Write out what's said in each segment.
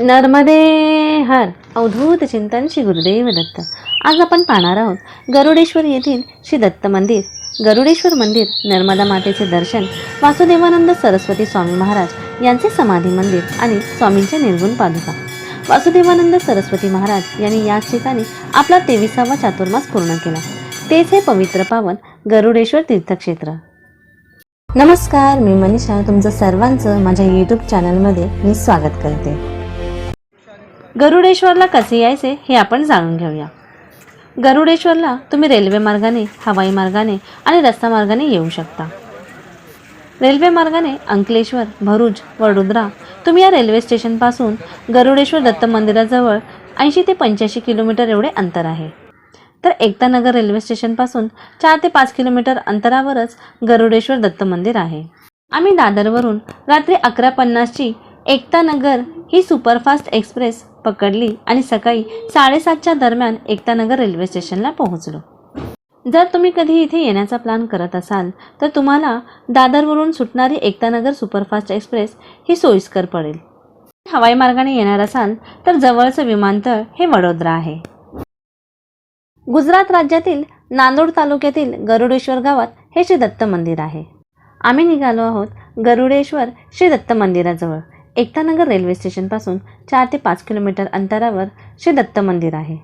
नर्मदे हर अवधूत चिंतन श्री गुरुदेव दत्त. आज आपण पाहणार आहोत गरुडेश्वर येथील श्री दत्त मंदिर. गरुडेश्वर मंदिर नर्मदा मातेचे दर्शन वासुदेवानंद सरस्वती स्वामी महाराज यांचे समाधी मंदिर आणि स्वामींच्या निर्गुण पादुका. वासुदेवानंद सरस्वती महाराज यांनी याच ठिकाणी आपला तेविसावा चातुर्मास पूर्ण केला. तेच हे पवित्र पावन गरुडेश्वर तीर्थक्षेत्र. नमस्कार मी मनीषा. तुमचं सर्वांचं माझ्या यूट्यूब चॅनलमध्ये मी स्वागत करते. गरुडेश्वरला कसे यायचे हे आपण जाणून घेऊया. गरुडेश्वरला तुम्ही रेल्वे मार्गाने हवाई मार्गाने आणि रस्ता मार्गाने येऊ शकता. रेल्वे मार्गाने अंकलेश्वर भरूच वडोदरा तुम्ही या रेल्वे स्टेशनपासून गरुडेश्वर दत्त मंदिराजवळ ऐंशी ते पंच्याऐंशी किलोमीटर एवढे अंतर आहे. तर एकतानगर रेल्वे स्टेशनपासून चार ते पाच किलोमीटर अंतरावरच गरुडेश्वर दत्त मंदिर आहे. आम्ही दादरवरून रात्री अकरा पन्नासची एकतानगर ही सुपरफास्ट एक्सप्रेस पकडली आणि सकाळी साडेसातच्या दरम्यान एकतानगर रेल्वे स्टेशनला पोहोचलो. जर तुम्ही कधी इथे येण्याचा प्लॅन करत असाल तर तुम्हाला दादरवरून सुटणारी एकतानगर सुपरफास्ट एक्सप्रेस ही सोयीस्कर पडेल. हवाई मार्गाने येणार असाल तर जवळचं विमानतळ हे वडोदरा आहे. गुजरात राज्यातील नांदोड तालुक्यातील गरुडेश्वर गावात हे श्री दत्त मंदिर आहे. आम्ही निघालो आहोत गरुडेश्वर श्री दत्त मंदिराजवळ. एकतानगर रेल्वे स्टेशनपासून चार ते पाच किलोमीटर अंतरावर श्री दत्त मंदिर आहे.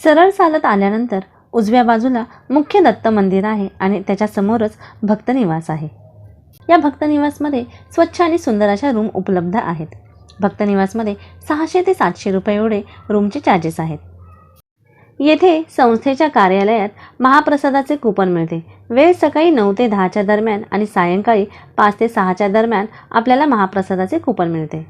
सरळ चालत आल्यानंतर उजव्या बाजूला मुख्य दत्त मंदिर आहे आणि त्याच्यासमोरच भक्तनिवास आहे. या भक्तनिवासमध्ये स्वच्छ आणि सुंदर अशा रूम उपलब्ध आहेत. भक्तनिवासमध्ये सहाशे ते सातशे रुपये एवढे रूमचे चार्जेस आहेत. येथे संस्थेच्या कार्यालयात महाप्रसादाचे कूपन मिळते. वेळ सकाळी नऊ ते दहाच्या दरम्यान आणि सायंकाळी पाच ते सहाच्या दरम्यान आपल्याला महाप्रसादाचे कूपन मिळते.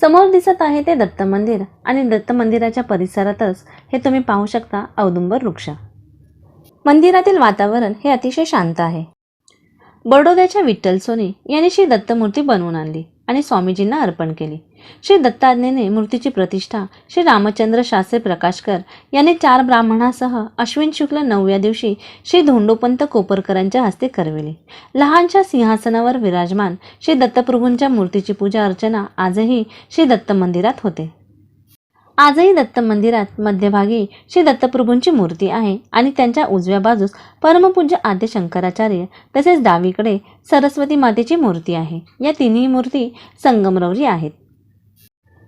समोर दिसत आहे ते दत्त मंदिर आणि दत्त मंदिराच्या परिसरातच हे तुम्ही पाहू शकता औदुंबर वृक्ष. मंदिरातील वातावरण हे अतिशय शांत आहे. बडोद्याच्या विठ्ठल सोनी यांनी श्री दत्तमूर्ती बनवून आणली आणि स्वामीजींना अर्पण केली. श्री दत्ताज्ञेने मूर्तीची प्रतिष्ठा श्री रामचंद्र शास्त्री प्रकाशकर यांनी चार ब्राह्मणासह अश्विन शुक्ल नवव्या दिवशी श्री धोंडोपंत कोपरकरांच्या हस्ते करविली. लहानशा सिंहासनावर विराजमान श्री दत्तप्रभूंच्या मूर्तीची पूजा अर्चना आजही श्री दत्त मंदिरात होते. आजही दत्त मंदिरात मध्यभागी श्री दत्तप्रभूंची मूर्ती आहे आणि त्यांच्या उजव्या बाजूस परमपूज्य आद्य शंकराचार्य तसेच डावीकडे सरस्वती मातेची मूर्ती आहे. या तिन्ही मूर्ती संगमरवरी आहेत.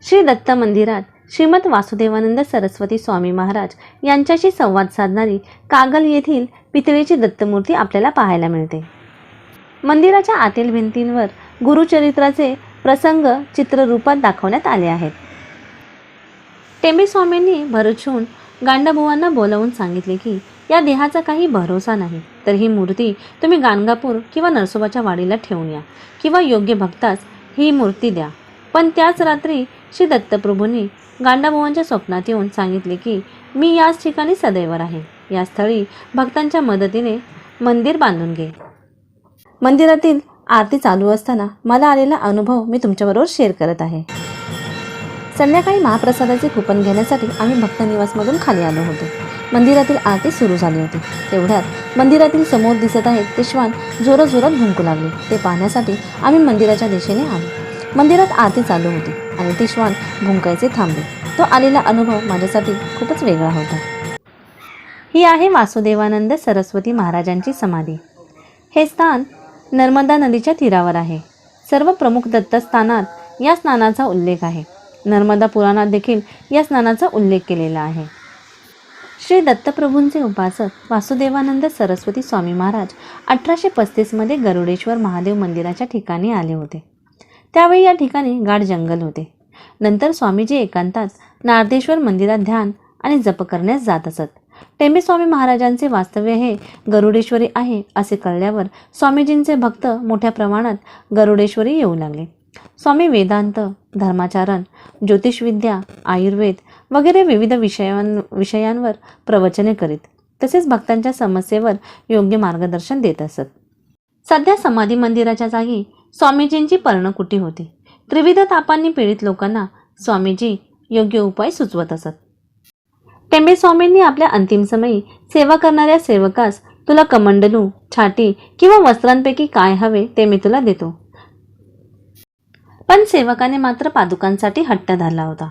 श्री दत्त मंदिरात श्रीमद वासुदेवानंद सरस्वती स्वामी महाराज यांच्याशी संवाद साधणारी कागल येथील पितळेची दत्तमूर्ती आपल्याला पाहायला मिळते. मंदिराच्या आतील भिंतींवर गुरुचरित्राचे प्रसंग चित्ररूपात दाखवण्यात आले आहेत. टेंबे स्वामींनी भरछून गांडाबुवांना बोलावून सांगितले की या देहाचा काही भरोसा नाही तर ही मूर्ती तुम्ही गाणगापूर किंवा नरसोबाच्या वाडीला ठेवून या किंवा योग्य भक्तास ही मूर्ती द्या. पण त्याच रात्री श्री दत्तप्रभूंनी गांडाभुवांच्या स्वप्नात येऊन सांगितले की मी याच ठिकाणी सदैव आहे. या स्थळी भक्तांच्या मदतीने मंदिर बांधून घे. मंदिरातील आरती चालू असताना मला आलेला अनुभव मी तुमच्याबरोबर शेअर करत आहे. संध्याकाळी महाप्रसादाचे कुपन घेण्यासाठी आम्ही भक्तनिवासमधून खाली आलो होतो. मंदिरातील आरती सुरू झाली होती. तेवढ्यात मंदिरातील समोर दिसत आहेत ते श्वान जोरात जोरात भुंकू लागले. ते पाहण्यासाठी आम्ही मंदिराच्या दिशेने आलो. मंदिरात आरती चालू होती आणि ते श्वान भुंकायचे थांबले. तो आलेला अनुभव माझ्यासाठी खूपच वेगळा होता. ही आहे वासुदेवानंद सरस्वती महाराजांची समाधी. हे स्थान नर्मदा नदीच्या तीरावर आहे. सर्व प्रमुख दत्तस्थानात या स्नानाचा उल्लेख आहे. नर्मदा पुराणात देखील या स्नानाचा उल्लेख केलेला आहे. श्री दत्तप्रभूंचे उपासक वासुदेवानंद सरस्वती स्वामी महाराज अठराशे पस्तीसमध्ये गरुडेश्वर महादेव मंदिराच्या ठिकाणी आले होते. त्यावेळी या ठिकाणी गाढ जंगल होते. नंतर स्वामीजी एकांतात नारदेश्वर मंदिरात ध्यान आणि जप करण्यास जात असत. टेंबेस्वामी महाराजांचे वास्तव्य हे गरुडेश्वरी आहे असे कळल्यावर स्वामीजींचे भक्त मोठ्या प्रमाणात गरुडेश्वरी येऊ लागले. स्वामी वेदांत धर्माचारण ज्योतिषविद्या आयुर्वेद वगैरे विविध विषयां विषयांवर प्रवचने करीत तसेच भक्तांच्या समस्येवर योग्य मार्गदर्शन देत असत. सध्या समाधी मंदिराच्या जागी स्वामीजींची पर्णकुटी होती. त्रिविध तापांनी पीडित लोकांना स्वामीजी योग्य उपाय सुचवत असत. टेंबे स्वामींनी आपल्या अंतिम समयी सेवा करणाऱ्या सेवकास तुला कमंडलू छाटी किंवा वस्त्रांपैकी काय हवे ते मी तुला देतो. पण सेवकाने मात्र पादुकांसाठी हट्ट धरला होता.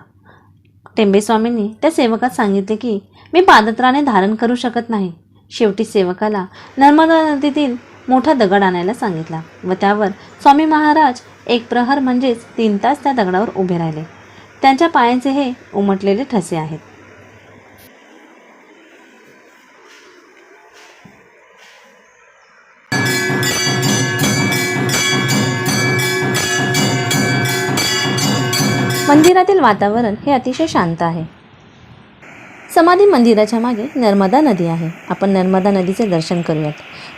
टेंबेस्वामींनी त्या सेवकात सांगितले की मी पादत्राणे धारण करू शकत नाही. शेवटी सेवकाला नर्मदा नदीतील मोठा दगड आणायला सांगितला व त्यावर स्वामी महाराज एक प्रहर म्हणजेच तीन तास त्या दगडावर उभे राहिले. त्यांच्या पायांचे हे उमटलेले ठसे आहेत. मंदिरातील वातावरण हे अतिशय शांत आहे. समाधी मंदिराच्या मागे नर्मदा नदी आहे. आपण नर्मदा नदीचे दर्शन करूयात.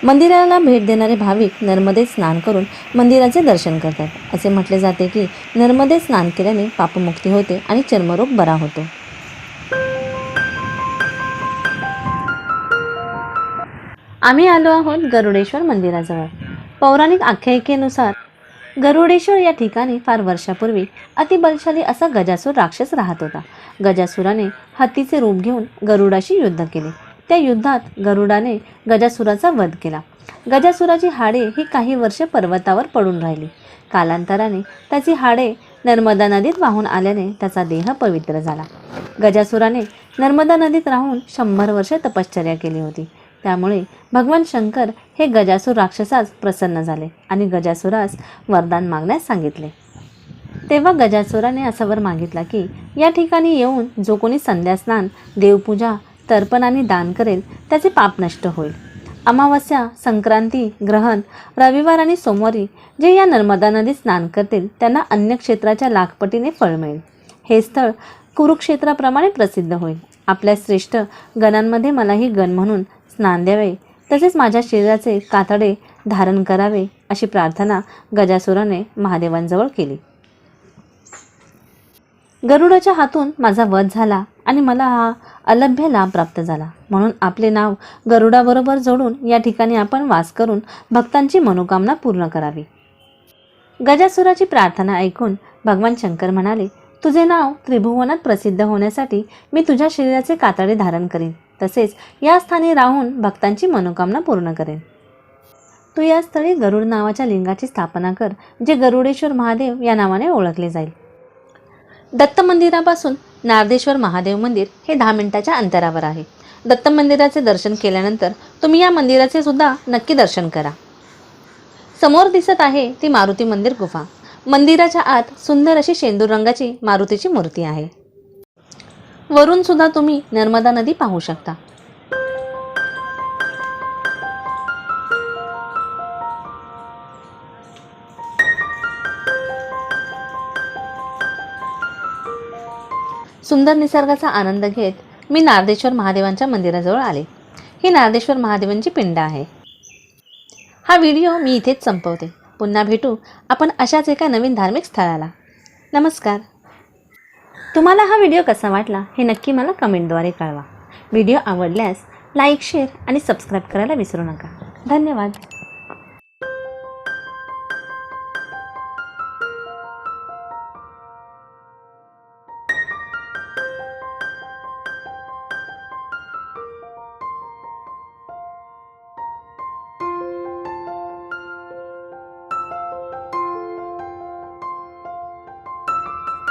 मंदिराला भेट देणारे भाविक नर्मदेत स्नान करून मंदिराचे दर्शन करतात. असे म्हटले जाते की नर्मदेत स्नान केल्याने पापमुक्ती होते आणि चर्मरोग बरा होतो. आम्ही आलो आहोत गरुडेश्वर मंदिराजवळ. पौराणिक आख्यायिकेनुसार गरुडेश्वर या ठिकाणी फार वर्षापूर्वी अतिबलशाली असा गजासूर राक्षस राहत होता. गजासुराने हत्तीचे रूप घेऊन गरुडाशी युद्ध केले. त्या युद्धात गरुडाने गजासुराचा वध केला. गजासुराची हाडे ही काही वर्ष पर्वतावर पडून राहिली. कालांतराने त्याची हाडे नर्मदा नदीत वाहून आल्याने त्याचा देह पवित्र झाला. गजासुराने नर्मदा नदीत राहून शंभर वर्ष तपश्चर्या केली होती. त्यामुळे भगवान शंकर हे गजासूर राक्षसास प्रसन्न झाले आणि गजासुरास वरदान मागण्यास सांगितले. तेव्हा गजासुराने असा वर मागितला की या ठिकाणी येऊन जो कोणी संध्यास्नान देवपूजा तर्पण आणि दान करेल त्याचे पाप नष्ट होईल. अमावस्या संक्रांती ग्रहण रविवार आणि सोमवारी जे या नर्मदा नदीत स्नान करतील त्यांना अन्य क्षेत्राच्या लाखपटीने फळ मिळेल. हे स्थळ कुरुक्षेत्राप्रमाणे प्रसिद्ध होईल. आपल्या श्रेष्ठ गणांमध्ये मलाही गण म्हणून स्नान द्यावे तसेच माझ्या शरीराचे कातडे धारण करावे अशी प्रार्थना गजासुराने महादेवांजवळ केली. गरुडाच्या हातून माझा वध झाला आणि मला हा अलभ्य लाभ प्राप्त झाला. म्हणून आपले नाव गरुडाबरोबर जोडून या ठिकाणी आपण वास करून भक्तांची मनोकामना पूर्ण करावी. गजासुराची प्रार्थना ऐकून भगवान शंकर म्हणाले तुझे नाव त्रिभुवनात प्रसिद्ध होण्यासाठी मी तुझ्या शरीराचे कातडे धारण करीन. तसेच या स्थानी राहून भक्तांची मनोकामना पूर्ण करेन. तू या स्थळी गरुड नावाच्या लिंगाची स्थापना कर जे गरुडेश्वर महादेव या नावाने ओळखले जाईल. दत्त मंदिरापासून नारदेश्वर महादेव मंदिर हे दहा मिनिटाच्या अंतरावर आहे. दत्त मंदिराचे दर्शन केल्यानंतर तुम्ही या मंदिराचे सुद्धा नक्की दर्शन करा. समोर दिसत आहे ती मारुती मंदिर गुफा. मंदिराच्या आत सुंदर अशी शेंदूर रंगाची मारुतीची मूर्ती आहे. वरून सुद्धा तुम्ही नर्मदा नदी पाहू शकता. सुंदर निसर्गाचा आनंद घेत मी नारदेश्वर महादेवांच्या मंदिराजवळ आले. ही नारदेश्वर महादेवांची पिंड आहे. हा व्हिडिओ मी इथेच संपवते. पुन्हा भेटू आपण अशाच एका नवीन धार्मिक स्थळाला. नमस्कार. तुम्हाला हा व्हिडिओ कसा वाटला हे नक्की मला कमेंटद्वारे कळवा. व्हिडिओ आवडल्यास लाईक शेअर आणि सबस्क्राईब करायला विसरू नका. धन्यवाद.